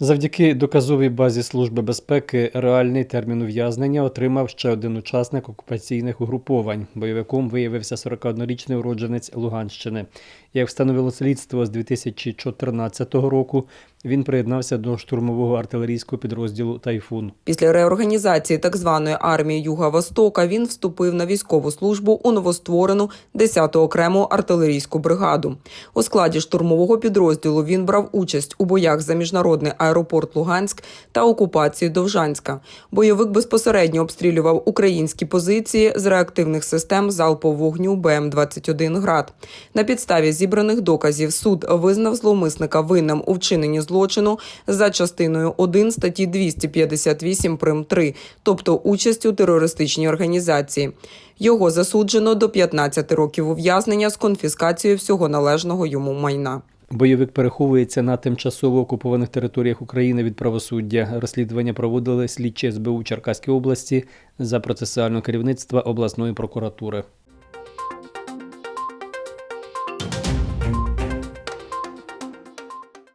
Завдяки доказовій базі Служби безпеки реальний термін ув'язнення отримав ще один учасник окупаційних угруповань. Бойовиком виявився 41-річний уродженець Луганщини. Як встановило слідство з 2014 року, він приєднався до штурмового артилерійського підрозділу Тайфун. Після реорганізації так званої армії Юга Востока він вступив на військову службу у новостворену 10-ту окрему артилерійську бригаду. У складі штурмового підрозділу він брав участь у боях за міжнародний аеропорт Луганськ та окупацію Довжанська. Бойовик безпосередньо обстрілював українські позиції з реактивних систем залпового вогню БМ-21 «Град». На підставі зібраних доказів суд визнав зловмисника винним у вчиненні злочину за частиною 1 статті 258 прим. 3, тобто участь у терористичній організації. Його засуджено до 15 років ув'язнення з конфіскацією всього належного йому майна. Бойовик переховується на тимчасово окупованих територіях України від правосуддя. Розслідування проводили слідчі СБУ Черкаської області за процесуального керівництва обласної прокуратури.